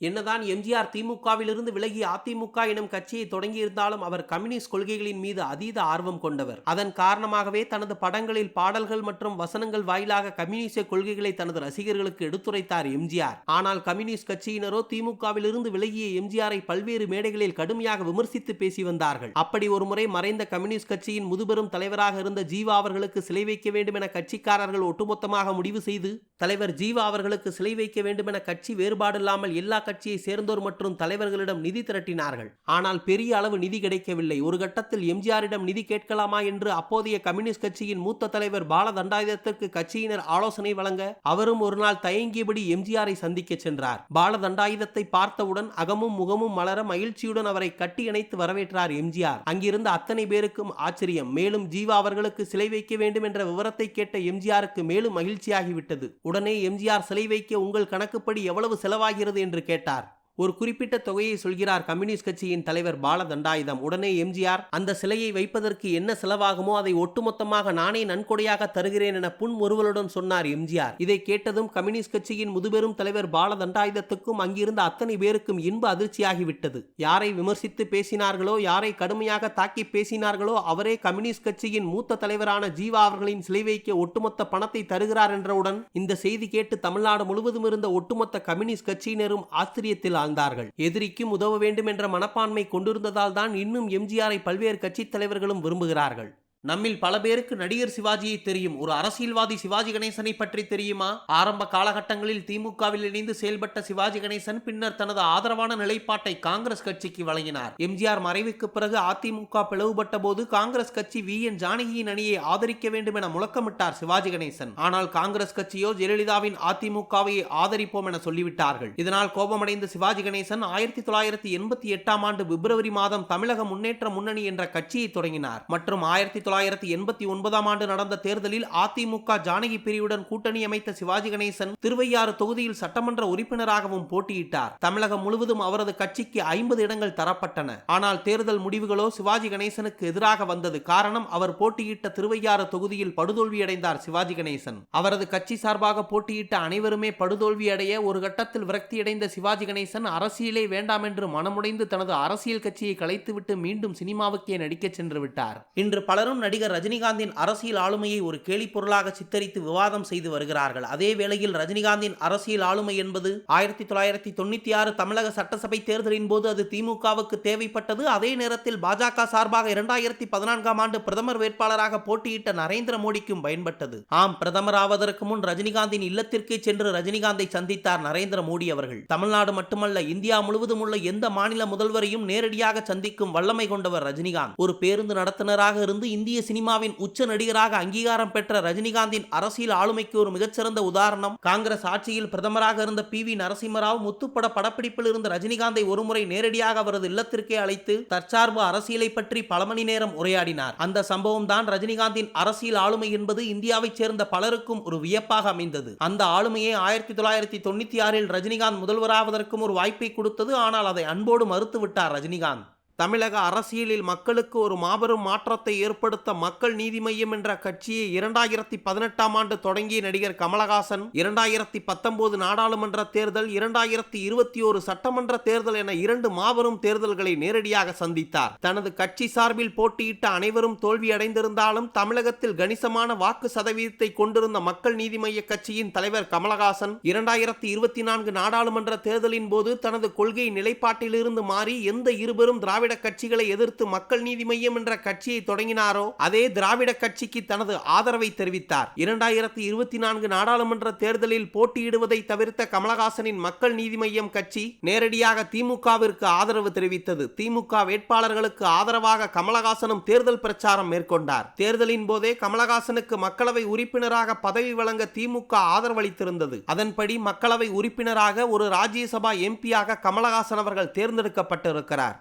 என்னதான் எம்ஜிஆர் திமுகவிலிருந்து விலகி அதிமுக எனும் கட்சியை தொடங்கியிருந்தாலும் அவர் கம்யூனிஸ்ட் கொள்கைகளின் மீது அதீத ஆர்வம் கொண்டவர். அதன் காரணமாகவே தனது படங்களில் பாடல்கள் மற்றும் வசனங்கள் வாயிலாக கம்யூனிஸ்ட கொள்கைகளை தனது ரசிகர்களுக்கு எடுத்துரைத்தார் எம்ஜிஆர். ஆனால் கம்யூனிஸ்ட் கட்சியினரோ திமுகவிலிருந்து விலகிய எம்ஜிஆரை பல்வேறு மேடைகளில் கடுமையாக விமர்சித்து பேசி வந்தார்கள். அப்படி ஒருமுறை மறைந்த கம்யூனிஸ்ட் கட்சியின் முதுபெரும் தலைவராக இருந்த ஜீவா அவர்களுக்கு சிலை வைக்க வேண்டும் என கட்சிக்காரர்கள் ஒட்டுமொத்தமாக முடிவு செய்து தலைவர் ஜீவா அவர்களுக்கு சிலை வைக்க வேண்டும் என கட்சி வேறுபாடில்லாமல் எல்லா கட்சியை சேர்ந்தோர் மற்றும் தலைவர்களிடம் நிதி திரட்டினார்கள். ஆனால் பெரிய அளவு நிதி கிடைக்கவில்லை. ஒரு கட்டத்தில் எம்ஜிஆரிடம் நிதி கேட்கலாமா என்று அப்போதைய கம்யூனிஸ்ட் கட்சியின் மூத்த தலைவர் பால தண்டாயுதத்திற்கு கட்சியினர் ஆலோசனை வழங்க அவரும் ஒரு நாள் தயங்கியபடி எம்ஜிஆரை சந்திக்க சென்றார். பால தண்டாயுதத்தை பார்த்தவுடன் அகமும் முகமும் மலர மகிழ்ச்சியுடன் அவரை கட்டி இணைத்து வரவேற்றார் எம்ஜிஆர். அங்கிருந்த அத்தனை பேருக்கும் ஆச்சரியம். மேலும் ஜீவா அவர்களுக்கு சிலை வைக்க வேண்டும் என்ற விவரத்தை கேட்ட எம்ஜிஆருக்கு மேலும் மகிழ்ச்சியாகிவிட்டது. உடனே எம்ஜிஆர் சிலை வைக்க உங்கள் கணக்குப்படி எவ்வளவு செலவாகிறது என்று கேட்டார் गिटार ஒரு குறிப்பிட்ட தொகையை சொல்கிறார் கம்யூனிஸ்ட் கட்சியின் தலைவர் பால தண்டாயுதம் உடனே எம்ஜிஆர் அந்த சிலையை வைப்பதற்கு என்ன செலவாகுமோ அதை ஒட்டுமொத்தமாக நானே நன்கொடையாக தருகிறேன் என புன்முறுவலுடன் சொன்னார் எம்ஜிஆர். இதை கேட்டதும் கம்யூனிஸ்ட் கட்சியின் முதுபெரும் தலைவர் பால தண்டாயுதத்துக்கும் அங்கிருந்த அத்தனை பேருக்கும் இன்ப அதிர்ச்சியாகிவிட்டது. யாரை விமர்சித்து பேசினார்களோ யாரை கடுமையாக தாக்கி பேசினார்களோ அவரே கம்யூனிஸ்ட் கட்சியின் மூத்த தலைவரான ஜீவா அவர்களின் சிலை வைக்க ஒட்டுமொத்த பணத்தை தருகிறார் என்றவுடன் இந்த செய்தி கேட்டு தமிழ்நாடு முழுவதும் இருந்த ஒட்டுமொத்த கம்யூனிஸ்ட் கட்சியினரும் ஆச்சரியத்தில் ஆழ்ந்தார்கள் எதிரிக்கும் உதவ வேண்டும் என்ற மனப்பான்மை கொண்டிருந்ததால் தான் இன்னும் எம்ஜிஆரை பல்வேறு கட்சித் தலைவர்களும் விரும்புகிறார்கள். நம்மில் பல பேருக்கு நடிகர் சிவாஜியை தெரியும். ஒரு அரசியல்வாதி சிவாஜி கணேசனை பற்றி தெரியுமா? ஆரம்ப காலகட்டங்களில் திமுகவில் இணைந்து செயல்பட்ட சிவாஜி கணேசன் பின்னர் தனது ஆதரவான நிலைப்பாட்டை காங்கிரஸ் கட்சிக்கு வழங்கினார். எம்ஜிஆர் மறைவுக்கு பிறகு அதிமுக பிளவுபட்ட போது காங்கிரஸ் கட்சி வி. என். ஜானகியின் அணியை ஆதரிக்க வேண்டும் என முழக்கமிட்டார் சிவாஜி கணேசன். ஆனால் காங்கிரஸ் கட்சியோ ஜெயலலிதாவின் அதிமுகவை ஆதரிப்போம் என சொல்லிவிட்டார்கள். இதனால் கோபமடைந்த சிவாஜி கணேசன் ஆயிரத்தி தொள்ளாயிரத்தி எண்பத்தி எட்டாம் ஆண்டு பிப்ரவரி மாதம் தமிழக முன்னேற்ற முன்னணி என்ற கட்சியை தொடங்கினார். மற்றும் ஆயிரத்தி தொள்ளாயிரத்தி எண்பத்தி ஒன்பதாம் ஆண்டு நடந்த தேர்தலில் அதிமுக ஜானகி பிரிவுடன் கூட்டணி அமைத்த சிவாஜி கணேசன் திருவையாறு தொகுதியில் சட்டமன்ற உறுப்பினராகவும் போட்டியிட்டார். தமிழகம் முழுவதும் அவரது கட்சிக்கு ஐம்பது இடங்கள் தரப்பட்டன. ஆனால் தேர்தல் முடிவுகளோ சிவாஜி கணேசனுக்கு எதிராக வந்தது காரணம் அவர் போட்டியிட்ட திருவையாறு தொகுதியில் படுதோல்வியடைந்தார் சிவாஜி கணேசன். அவரது கட்சி சார்பாக போட்டியிட்ட அனைவருமே படுதோல்வியடைய ஒரு கட்டத்தில் விரக்தியடைந்த சிவாஜி கணேசன் அரசியலே வேண்டாம் என்று மனமுடைந்து தனது அரசியல் கட்சியை கலைத்துவிட்டு மீண்டும் சினிமாவுக்கே நடிக்கச் சென்று விட்டார். இன்று பலரும் நடிகர் ரஜினிகாந்தின் அரசியல் ஆளுமையை ஒரு கேலி பொருளாக சித்தரித்து விவாதம் செய்து வருகிறார்கள். அதே வேளையில் ரஜினிகாந்தின் அரசியல் ஆளுமை என்பது ஆயிரத்தி தொள்ளாயிரத்தி தொண்ணூத்தி ஆறு தமிழக சட்டசபை தேர்தலின் போது அது திமுகவுக்கு தேவைப்பட்டது. அதே நேரத்தில் பாஜக சார்பாக இரண்டாயிரத்தி பதினான்காம் ஆண்டு பிரதமர் வேட்பாளராக போட்டியிட்ட நரேந்திர மோடிக்கும் பயன்பட்டது. ஆம் பிரதமர் ஆவதற்கு முன் ரஜினிகாந்தின் இல்லத்திற்கே சென்று ரஜினிகாந்தை சந்தித்தார் நரேந்திர மோடி அவர்கள். தமிழ்நாடு மட்டுமல்ல இந்தியா முழுவதும் உள்ள எந்த மாநில முதல்வரையும் நேரடியாக சந்திக்கும் வல்லமை கொண்டவர் ரஜினிகாந்த். ஒரு பேருந்து நடத்துனராக இருந்து இந்திய சினிமாவின் உச்ச நடிகராக அங்கீகாரம் பெற்ற ரஜினிகாந்தின் அரசியல் ஆளுமைக்கு ஒரு மிகச்சிறந்த உதாரணம். காங்கிரஸ் ஆட்சியில் பிரதமராக இருந்த பி வி நரசிம்மராவ் முத்துப்பட படப்பிடிப்பில் இருந்த ரஜினிகாந்தை ஒருமுறை நேரடியாக அவரது இல்லத்திற்கே அழைத்து தற்சார்பு அரசியலை பற்றி பல மணி நேரம் உரையாடினார். அந்த சம்பவம் தான் ரஜினிகாந்தின் அரசியல் ஆளுமை என்பது இந்தியாவைச் சேர்ந்த பலருக்கும் ஒரு வியப்பாக அமைந்தது. அந்த ஆளுமையை ஆயிரத்தி தொள்ளாயிரத்தி தொண்ணூத்தி ஆறில் ரஜினிகாந்த் முதல்வராவதற்கும் ஒரு வாய்ப்பை கொடுத்தது ஆனால் அதை அன்போடு மறுத்துவிட்டார் ரஜினிகாந்த். தமிழக அரசியலில் மக்களுக்கு ஒரு மாபெரும் மாற்றத்தை ஏற்படுத்த மக்கள் நீதி மையம் என்ற கட்சியை இரண்டாயிரத்தி பதினெட்டாம் ஆண்டு தொடங்கிய நடிகர் கமலஹாசன் இரண்டாயிரத்தி பத்தொன்பது நாடாளுமன்ற தேர்தல் இரண்டாயிரத்தி இருபத்தி ஒரு சட்டமன்ற தேர்தல் என இரண்டு மாபெரும் தேர்தல்களை நேரடியாக சந்தித்தார். தனது கட்சி சார்பில் போட்டியிட்ட அனைவரும் தோல்வியடைந்திருந்தாலும் தமிழகத்தில் கணிசமான வாக்கு சதவீதத்தை கொண்டிருந்த மக்கள் நீதி மைய கட்சியின் தலைவர் கமலஹாசன் இரண்டாயிரத்தி இருபத்தி நான்கு நாடாளுமன்ற தேர்தலின் போது தனது கொள்கை நிலைப்பாட்டிலிருந்து மாறி எந்த இருவரும் திராவிட திராவிட கட்சிகளை எதிர்த்து மக்கள் நீதி மையம் என்ற கட்சியை தொடங்கினாரோ அதே திராவிட கட்சிக்கு தனது ஆதரவை தெரிவித்தார். இரண்டாயிரத்தி இருபத்தி நான்கு நாடாளுமன்ற தேர்தலில் போட்டியிடுவதை தவிர்த்த கமலஹாசனின் மக்கள் நீதி மையம் கட்சி நேரடியாக திமுகவிற்கு ஆதரவு தெரிவித்தது. திமுக வேட்பாளர்களுக்கு ஆதரவாக கமலஹாசனும் தேர்தல் பிரச்சாரம் மேற்கொண்டார். தேர்தலின் போதே கமலஹாசனுக்கு மக்களவை உறுப்பினராக பதவி வழங்க திமுக ஆதரவளித்திருந்தது. அதன்படி மக்களவை உறுப்பினராக ஒரு ராஜ்யசபா எம்பியாக கமலஹாசன் அவர்கள் தேர்ந்தெடுக்கப்பட்டிருக்கிறார்.